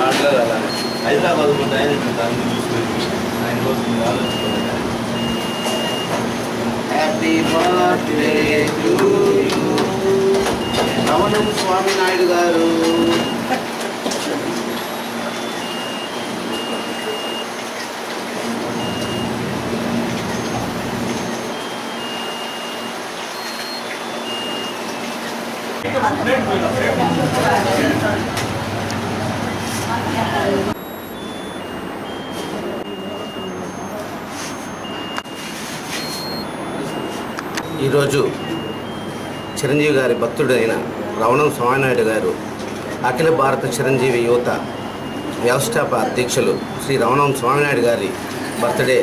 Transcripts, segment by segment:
మాట్లాడాలి హైదరాబాద్ ముందు ఆయన దాన్ని చూసుకొని ఆయన కోసం ఆలోచించుకోవాలి. Happy birthday to Ramanam Swamy Naidu garu. ఈరోజు చిరంజీవి గారి భక్తుడైన రవణం స్వామినాయుడు గారు అఖిల భారత చిరంజీవి యువత వ్యవస్థాప అధ్యక్షులు శ్రీ రవణం స్వామినాయుడు గారి బర్త్డే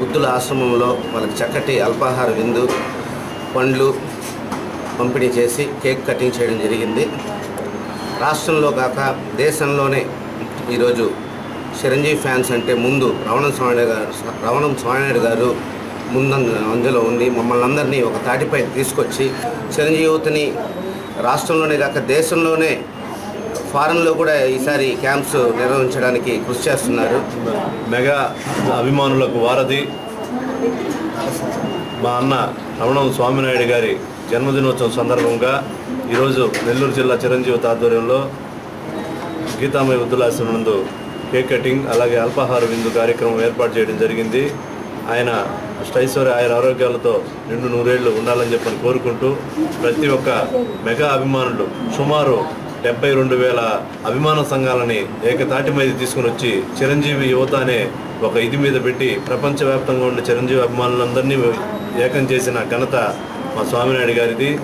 బుద్ధుల ఆశ్రమంలో వాళ్ళకి చక్కటి అల్పాహార విందు పండ్లు పంపిణీ చేసి కేక్ కటింగ్ చేయడం జరిగింది. రాష్ట్రంలో కాక దేశంలోనే ఈరోజు చిరంజీవి ఫ్యాన్స్ అంటే ముందు రవణం స్వామి గారు రవణం స్వామినాయుడు గారు ముందు అందులో ఉంది మమ్మల్ని అందరినీ ఒక తాటిపై తీసుకొచ్చి చిరంజీవి యువతని రాష్ట్రంలోనే కాక దేశంలోనే ఫారెన్లో కూడా ఈసారి క్యాంప్స్ నిర్వహించడానికి కృషి చేస్తున్నారు. మెగా అభిమానులకు వారధి. మా అన్న రమణం స్వామినాయుడు గారి జన్మదినోత్సవం సందర్భంగా ఈరోజు నెల్లూరు జిల్లా చిరంజీవి ఆధ్వర్యంలో గీతామయ వృద్ధులాశ్రమం నందు కేక్ కటింగ్ అలాగే అల్పాహార విందు కార్యక్రమం ఏర్పాటు చేయడం జరిగింది. ఆయన అష్టైశ్వర్య ఆయన ఆరోగ్యాలతో నిండు నూరేళ్ళు ఉండాలని చెప్పని కోరుకుంటూ ప్రతి ఒక్క మెగా అభిమానులు సుమారు డెబ్బై రెండు వేల అభిమాన సంఘాలని ఏకతాటి మీద తీసుకుని వచ్చి చిరంజీవి యువత అనే ఒక ఇది మీద పెట్టి ప్రపంచవ్యాప్తంగా ఉన్న చిరంజీవి అభిమానులందరినీ ఏకం చేసిన ఘనత మా స్వామినాయుడు గారిది.